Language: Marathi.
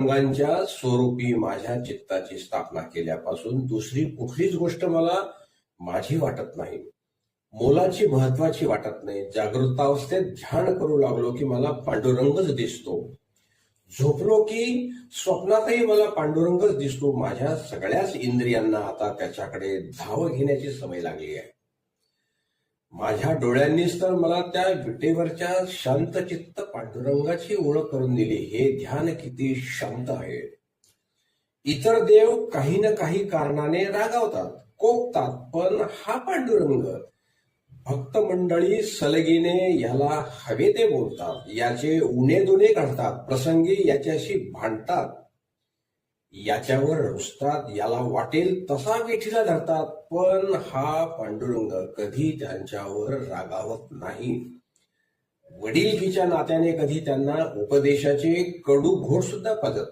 अंगांच्या स्वरूपी माझ्या चित्ताची स्थापना केल्यापासून दुसरी कुठलीच गोष्ट मला माझी वाटत नाही. मोलाची महत्वाची वाटत नाही. जागृतावस्थेत ध्यान करू लागलो की मला पांडुरंगच दिसतो. झोपलो की स्वप्नातही मला पांडुरंगच दिसतो. माझ्या सगळ्याच इंद्रियांना आता त्याच्याकडे धाव घेण्याची सवय लागली आहे. माझ्या डोळ्यांनीच तर मला त्या विटेवरच्या शांतचित्त पांडुरंगाची ओळख करून दिली. हे ध्यान किती शांत आहे. इतर देव काही ना काही कारणाने रागावतात कोकतात पण हा पांडुरंग भक्त मंडळी सलगीने याला हवे ते बोलतात. याचे उणे दुणे काढतात प्रसंगी याच्याशी भांडतात. याच्यावर रुसतात याला वाटेल तसा वेठीला धरतात पण हा पांडुरंग कधी त्यांच्यावर रागावत नाही. वडीलकीच्या नात्याने कधी त्यांना उपदेशाचे कडू घोर सुद्धा पाजत